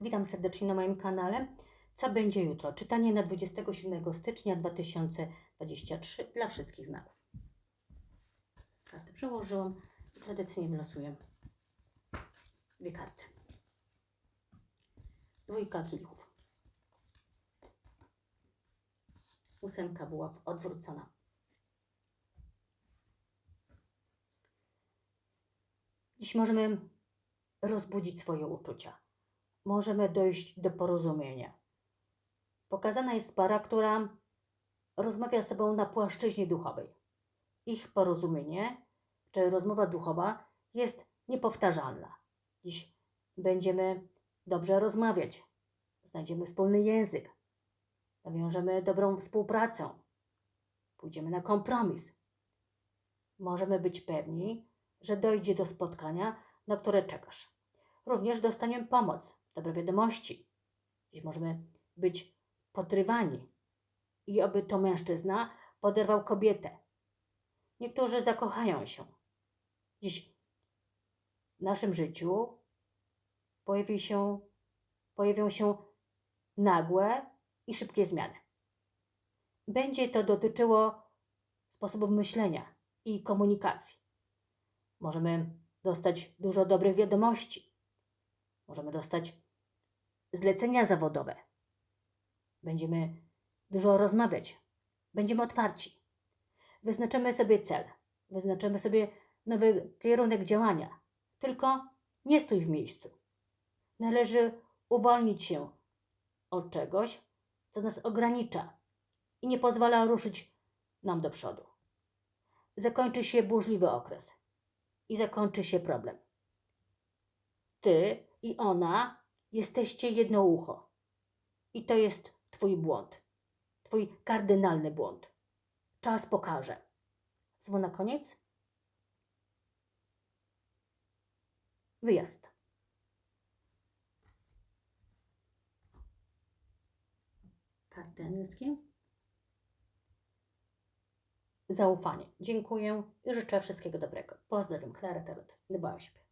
Witam serdecznie na moim kanale. Co będzie jutro? Czytanie na 27 stycznia 2023 dla wszystkich znaków. Karty przełożyłam i tradycyjnie wylosuję dwie karty. Dwójka kielichów. Ósemka była odwrócona. Dziś możemy rozbudzić swoje uczucia. Możemy dojść do porozumienia. Pokazana jest para, która rozmawia z sobą na płaszczyźnie duchowej. Ich porozumienie, czy rozmowa duchowa jest niepowtarzalna. Dziś będziemy dobrze rozmawiać, znajdziemy wspólny język, nawiążemy dobrą współpracę, pójdziemy na kompromis. Możemy być pewni, że dojdzie do spotkania, na które czekasz. Również dostaniemy pomoc, dobre wiadomości. Dziś możemy być podrywani i oby to mężczyzna poderwał kobietę. Niektórzy zakochają się. Dziś w naszym życiu pojawi się, pojawią się nagłe i szybkie zmiany. Będzie to dotyczyło sposobu myślenia i komunikacji. Możemy dostać dużo dobrych wiadomości. Możemy dostać zlecenia zawodowe. Będziemy dużo rozmawiać. Będziemy otwarci. Wyznaczymy sobie cel. Wyznaczymy sobie nowy kierunek działania. Tylko nie stój w miejscu. Należy uwolnić się od czegoś, co nas ogranicza i nie pozwala ruszyć nam do przodu. Zakończy się burzliwy okres i zakończy się problem. Ty i ona jesteście jedno ucho. I to jest Twój błąd. Twój kardynalny błąd. Czas pokaże. Słowo na koniec? Wyjazd. Karty angielskie. Zaufanie. Dziękuję i życzę wszystkiego dobrego. Pozdrawiam, Klara Tarot. Dbaj o siebie.